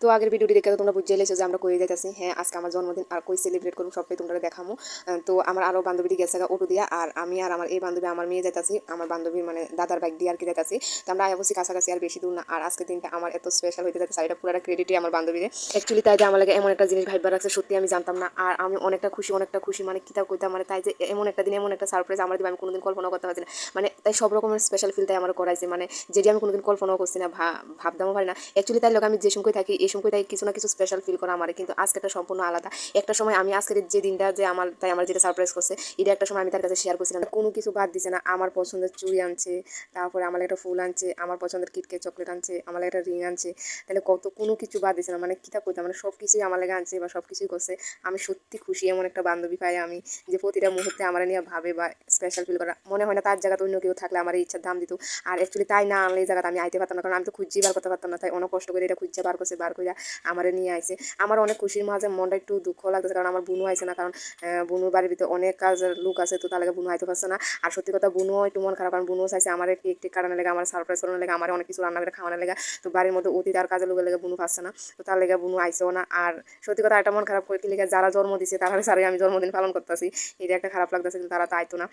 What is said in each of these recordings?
তো আগের ভিডিওটি দেখে তো তোমরা বুঝে এলেছো যে আমরা কই যাইতেছি। হ্যাঁ আজকে আমার জন্মদিন আর কই সেলিব্রেট করব সবটাই তোমরা দেখামো। তো আমার আরও বান্ধবীটি গেছে অটো দিয়া আর আমি আর আমার এই বান্ধবী, আমার মেয়ে যাইতাছি, আমার বান্ধবীর মানে দাদার বাইক দিয়ে আর কি যাইতাছি। তো আমরা অবশ্যই কাছাকাছি আর বেশি দূর না। আর আজকে দিনটা আমার এত স্পেশাল হইতে যাচ্ছে এটা পুরোটা ক্রেডিটই আমার বান্ধবীরে। অ্যাকচুয়ালি তাই যে আমার লাগে এমন একটা জিনিস ভাইবার রাখছে সত্যি আমি জানতাম না। আর আমি অনেকটা খুশি অনেকটা খুশি মানে কিতাব কইতাম মানে তাই যে এমন একটা দিন, এমন একটা সারপ্রাইজ আমার দিবে, আমি কোনোদিন কল্পনা করতে পারছি না। মানে তাই সব রকমের স্পেশাল ফিল তাই আমার করাইছে। মানে যেটি আমি কোনোদিন কল্পনাও করছি না, ভা- ভাবতেও পারি না। অ্যাকচুয়ালি তাই লোক আমি যে সময় থাকি, এই সময় তাই কিছু না কিছু স্পেশাল ফিল করা আমার। কিন্তু আজকে একটা সম্পূর্ণ আলাদা। একটা সময় আমি আজকের যে দিনটা যে আমার, তাই আমার যেটা সারপ্রাইজ করছে, এটা একটা সময় আমি তার কাছে শেয়ার করছিলাম। কোনো কিছু বাদ দিছে না। আমার পছন্দের চুড়ি আনছে, তারপরে আমার একটা ফুল আনছে, আমার পছন্দের কিটকে চকলেট আনছে, আমার একটা রিং আনছে। তাহলে কত, কোনো কিছু বাদ দিছে না। মানে কিতা কইতাম মানে সব কিছুই আমার লাগে আনছে বা সব কিছুই করছে। আমি সত্যি খুশি এমন একটা বান্ধবী পাই আমি, যে প্রতিটা মুহূর্তে আমার নিয়ে ভাবে বা স্পেশাল ফিল করা। মনে হয় না তার জায়গাতে অন্য কেউ থাকলে আমার ইচ্ছার দাম দিত। আর অ্যাকচুয়ালি তাই না আনলে এই জায়গাতে আমি আইতে পারতাম না। কারণ আমি তো খুঁজছি বার করতে পারতাম না। তাই অনেক কষ্ট করে এটা খুঁজছে বার করছে, বার করে আমার নিয়ে আইছে। আমার অনেক খুশির মাঝে মনটা একটু দুঃখ লাগতেছে, কারণ আমার বুনু আইছে না, কারণ বুনুর বাড়ির ভিতরে অনেক কাজের লোক আছে, তো তার লাগে বুনু আইতে পারছে না। আর সত্যি কথা বুনুও একটু মন খারাপ, কারণ বুনুও চাইছে আমার কেক টেক কাটানোর লেগে, আমার সারপ্রাইজ করানোর লেগে, আমার অনেক কিছু রান্না করে খাওয়ানোর লেগে। তো বাড়ির মধ্যে অতীত আর কাজের লোকের লেগে বুনু পাচ্ছে না, তো তার লেগে বুনু আইছেও না। আর সত্যি কথা, একটা মন খারাপ করে লেগে যারা জন্ম দিছে, তারা সারে আমি জন্মদিন পালন করতেছি। এটা একটা খারাপ লাগতেছে, কিন্তু তারা তো আইতো না।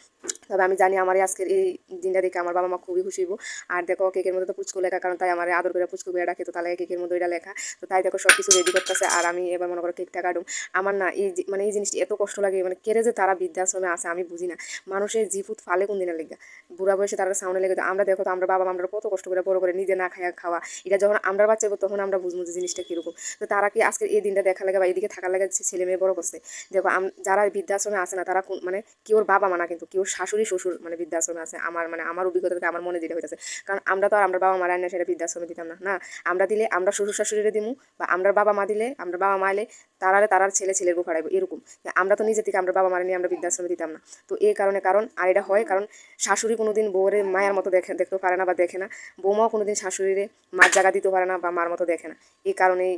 তবে আমি জানি আমার আজকের এই দিনটা দেখে আমার বাবা মা খুবই খুশি হইব। আর দেখো, কেকের মধ্যে তো পুচকু লেখা, কারণ তাই আমার আদর করে পুচকু করে রাখে তো তাহলে কেকের মধ্যে এটা লেখা। তো তাই দেখো সব কিছু রেডি করতেছে আর আমি এবার মনে করো কেকটা কাটুম আমার না এই মানে এই জিনিসটি এত কষ্ট লাগে মানে কেড়ে যে তারা বৃদ্ধাশ্রমে আছে আমি বুঝি না। মানুষের জিফুত ফালে কোন দিনের লেগে? বুড়া বয়সে তারা সামনে লেগে আমরা দেখো তো আমরা বাবা আমরা কত কষ্ট করে বড় করে নিজে না খাইয়া খাওয়া। এটা যখন আমরা বাচ্চা তখন আমরা বুঝব যে জিনিসটা কীরকম। তো তারা কি আজকে এই দিনটা দেখা লাগে বা এদিকে থাকা লাগে ছেলে মেয়ে বড় করছে? দেখো যারা বৃদ্ধাশ্রমে আছে না, তারা মানে কি ওর বাবা মা না কিন্তু, কি ওর শাশুড়ি শ্বশুর মানে বৃদ্ধাশ্রমে আছে? আমার মানে আমার অভিজ্ঞতা আমার মনে যেটা হইতেছে। কারণ আমরা তো আর আমরা বাবা মা রান্না সেটা বৃদ্ধাশ্রমে দিতাম না না? আমরা দিলে আমরা শ্বশুর শাশুড়িরে বা আমরা বাবা মা দিলে, আমরা বাবা মা এলে তারারে তারার ছেলে ছেলের গো ফাড়াইবো এরকম। আমরা তো নিজে থেকে আমরা বাবা মারে নিয়ে আমরা বৃদ্ধাশ্রমে দিতাম না। তো এই কারণে কারণ, আর এটা হয় কারণ শাশুড়ি কোনো দিন বউরে মায়ের মতো দেখে দেখতে পারে না বা দেখে না। বৌমাও কোনো দিন শাশুড়িরে মার জায়গা দিতে পারে না বা মার মতো দেখে না। এই কারণেই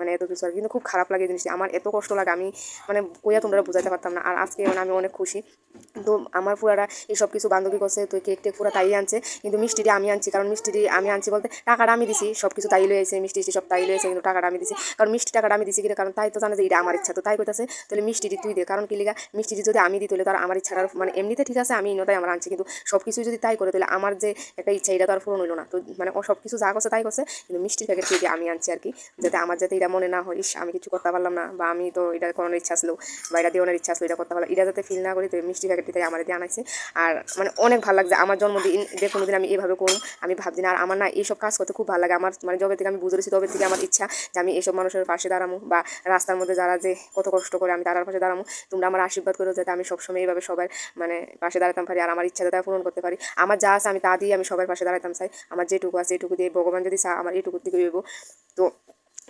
মানে এত কিছু আর কিন্তু খুব খারাপ লাগে জিনিসটা। আমার এত কষ্ট লাগে, আমি মানে কইয়া তোমরা বোঝাতে পারতাম না। আর আজকে মানে আমি অনেক খুশি। তো আমার পুরাটা এই সব কিছু বান্ধবী করছে, তো কেক টেক পুরা তাই আনছে। কিন্তু মিষ্টিটি আমি আনছি, কারণ মিষ্টিটি আমি আনছি বলতে টাকাটা আমি দিছি, সব কিছু তাই লয়েছে মিষ্টি সব তাই লয়েছে কিন্তু টাকাটা আমি দিছি। কারণ মিষ্টি টাকাটা আমি দিছি কিনা, কারণ তাই তো জানে যে এটা আমার ইচ্ছা। তো তাই কইতাছে, তাহলে মিষ্টিটি তুই দে। কারণ কি লিগা, মিষ্টিটি যদি আমি দিই তাহলে তার আমার ইচ্ছাটা মানে এমনিতে ঠিক আছে, আমি ইনতাই আমার আনছি। কিন্তু সব কিছু যদি তাই করে, তাহলে আমার যে একটা ইচ্ছা, এটা তো আর পূরণ হইল না। তো মানে ও সব কিছু যা করছে তাই করছে, কিন্তু মিষ্টির প্যাকেট থেকে আমি আনছি আর কি, যাতে আমার যাতে এটা মনে না হয় আমি কিছু করতে পারলাম না, বা আমি তো এটা করানোর ইচ্ছা আসলো বা এটা দিয়ে দেওয়ানোর ইচ্ছা আসলো এটা করতে পারলাম এটা যাতে ফিল না করি তো মিষ্টি প্যাকেটটি আমার দিয়ে আনাইছে। আর মানে অনেক ভালো লাগছে, আমার জন্মদিন যে কোনোদিন আমি এভাবে করুন আমি ভাবছি না, আর আমার না এইসব কাজ করতে খুব ভালো লাগে, আমার মানে যবে থেকে আমি বুঝেছি তবে থেকে আমার ইচ্ছা যে আমি এইসব মানুষের পাশে দাঁড়ামো, বা রাস্তার মধ্যে যারা যে কত কষ্ট করে আমি তারার পাশে দাঁড়ামো, তোমরা আমার আশীর্বাদ করো যাতে আমি সবসময় এইভাবে সবার মানে পাশে দাঁড়াতাম পারি, আর আমার ইচ্ছা যাতে পূরণ করতে পারি। আমার যা আছে আমি তা দিয়ে আমি সবার পাশে দাঁড়াতাম, চাই। আমার যেটুকু আছে এইটুকু দিয়ে, ভগবান যদি চা আমার এইটুকু দিকে তো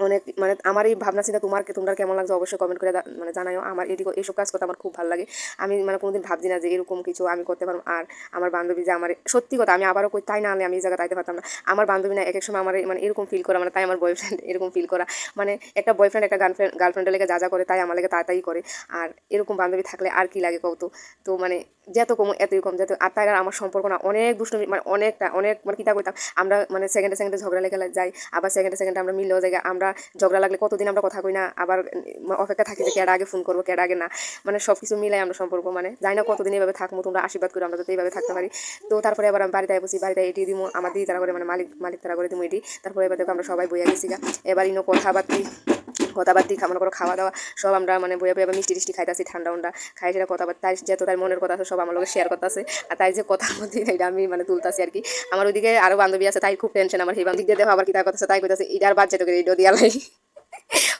অনেক মানে আমার এই ভাবনা চিন্তা তোমার তোমরা কেমন লাগছে অবশ্যই কমেন্ট করে মানে জানাও আমার এদিকে এইসব কাজ করতে আমার খুব ভালো লাগে। আমি মানে কোনোদিন ভাবছি না যে এরকম কিছু আমি করতে পারব। আর আমার বান্ধবী যে আমার, সত্যি কথা আমি আবারও কই, তাই না আমি এই জায়গায় তাইতে পারতাম না। আমার বান্ধবী না এক এক সময় আমার মানে এরকম ফিল করা মানে তাই আমার বয়ফ্রেন্ড এরকম ফিল করা। মানে একটা বয়ফ্রেন্ড একটা গার্লফ্রেন্ড গার্লফ্রেন্ডের লেগে যা যা করে, তাই আমার লেগে তাড়াতাড়ি করে। আর এরকম বান্ধবী থাকলে আর কি লাগে কত তো? মানে যত কম এতই কম, যাতে। আর তাই আর আমার সম্পর্ক না, অনেক দুষ্টমি মানে অনেকটা, অনেক মানে কিতা করতাম আমরা মানে সেকেন্ডে সেকেন্ডে ঝগড়া লেগে যাই। আবার সেকেন্ডে সেকেন্ডে আমরা মিললেও যাই, আমরা ঝগড়া লাগলে কতদিন আমরা কথা কই না, আবার অপেক্ষা থাকি যে কেডা আগে ফোন করব, কেডা আগে না। মানে সব কিছু মিলাই আমরা সম্পর্ক মানে যাই না কতদিন এভাবে থাকব, তোমরা আশীর্বাদ করে, আমরা যাতে এইভাবে থাকতে পারি। তো তারপরে আবার আমি বাড়িতে বসি বাড়িতে এটি দিব আমার দিদি তারা করে মানে মালিক মালিক তারা করে দিব এটি। তারপরে এবার দেখো আমরা সবাই বইয়া গেছি এবার ইনো কথাবার্তি কথাবার্তি মনে করো খাওয়া দাওয়া, সব আমরা মানে বইয়া বইয়া মিষ্টি টিষ্টি খাইতেছি, ঠান্ডা উন্ডা খাই সেটা কথাবার্তা তাই যেহেতু তার মনের কথা আছে, সব আমার লোক শেয়ার করতেছে। আর তাই যে কথা মধ্যে এটা আমি মানে তুলতাছি আর কি। আমার ওইদিকে আরও বান্ধবী আছে, তাই খুব টেনশন আমার। সেই বান্ধবী দিয়ে দেখো আবার কি তার কথা তাই কইতাছে এটার বাচ্চাটাকে রেডিও দিয়া লাই।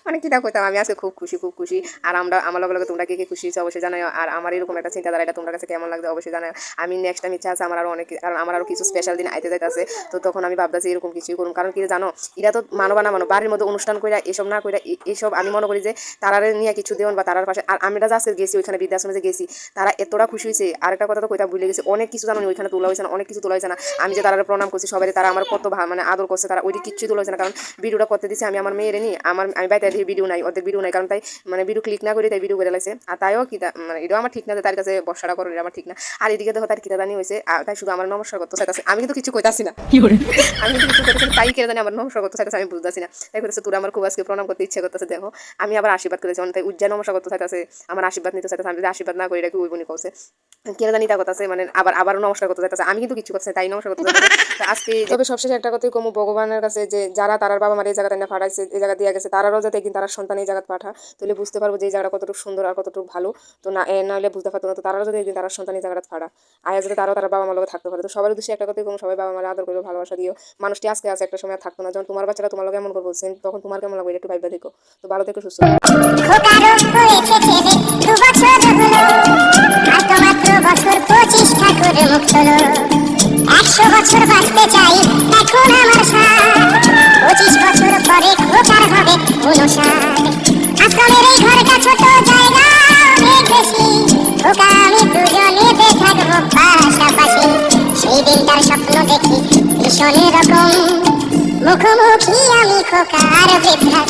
মানে কিটা কইতাম, আমি আজকে খুব খুশি খুব খুশি। আর আমরা, আমার লগে লগে তোমরা কে কে খুশি হয়েছে অবশ্যই জানাও আর আমার এরকম একটা চিন্তাধারা, এটা তোমার কাছে কেমন লাগছে অবশ্যই জানাও আমি নেক্সট টাইম ইচ্ছা আছে আমার আরও অনেক কারণ আমার আরও কিছু স্পেশাল দিন আইতে যাইতেছে। তো তখন আমি ভাবতেছি এরকম কিছুই করুন কারণ কি জানো এটা তো মানবা না মানো, বাড়ির মধ্যে অনুষ্ঠান কইরা, এসব না কইরা এইসব আমি মনে করি যে, তারারে নিয়ে কিছু দেওয়ান বা তারার পাশে, আর আমরা যে গেছি ওইখানে বৃদ্ধাশ্রমে যে গেছি, তারা এতটা খুশি হয়েছে। আরেকটা কথা তো কইতা ভুলে গেছে, অনেক কিছু জানো, ওইখানে তোলা হয়েছে না, অনেক কিছু তোলা হয়েছে না। আমি যে তারা প্রণাম করছি সবাই তারা আমার কত ভা- মানে আদর করছে, তারা ওইটি কিচ্ছু তোলা হয়েছে না। কারণ ভিডিওটা করতে দিছে, আমি আমার মেয়ের নি আমার, আমি বাইরে লাগাই ভিডিও নাই ওদের ভিডিও নাই কারণ তাই মানে ভিডিও ক্লিক না করে তাই ভিডিও করে লাগছে আর তাইও কি মানে এটাও আমার ঠিক না তার কাছে বর্ষাটা করো এটা আমার ঠিক না। আর এদিকে দেখো তার কিতা জানি হয়েছে আর তাই শুধু আমার নমস্কার করতে চাইতেছে। আমি কিন্তু কিছু কইতাছি না। আমি কিন্তু কিছু কইতাছি না, তাই কেন জানি আমার নমস্কার করতে চাইতেছে আমি বুঝতেছি না। তাই করতেছে তোরা আমার খুব আজকে প্রণাম করতে ইচ্ছে করতেছে দেখো। আমি আবার আশীর্বাদ করেছি। অনেক উজ্জ্বল নমস্কার করতে চাইতেছে আমার আশীর্বাদ নিতে চাইতেছে। আমি যদি আশীর্বাদ না করি এটা কি ওই বনি কৌছে কেন জানি তা কথা আছে মানে আবার আবার নমস্কার করতে চাইতেছে আমি কিন্তু কিছু করতে তাই নমস্কার করতে চাইতেছে আজকে তবে সবশেষে একটা কথাই কমু ভগবানের কাছে যে যারা তারার বাবা মার এই জায়গাটা না পাঠাইছে এই জায়গা দিয়ে গেছে তারারও যাতে একদিন তার সন্তান এই জায়গা পাঠা তাহলে বুঝতে পারব যে এই জায়গাটা কতটুকু সুন্দর আর কতটুকু ভালো। তো না এ না হলে বুঝতে পারতো না তো তারাও যদি একদিন তার সন্তান এই জায়গাটা ফাড়া আয়া যাতে তারাও তার বাবা মার লগে থাকতে পারে। তো সবার উদ্দেশ্যে একটা কথাই কম সবাই বাবা মার আদর করে ভালোবাসা দিও। মানুষটি আজকে আছে একটা সময় থাকতো না। যখন তোমার বাচ্চারা তোমার লগে এমন করে বলছেন তখন তোমার কেমন লাগবে? একটু ভাইবা দেখো। তো ভালো থেকো সুস্থ ঠাকুর মুখ হলো একশো বছর বাঁচতে চাই এখন আমার পঁচিশ বছর পরে খোকার হবে আশ্রমের এই ঘরটা ছোট দেখি ভীষণ রকম মুখোমুখি আমি খোকার বৃদ্ধা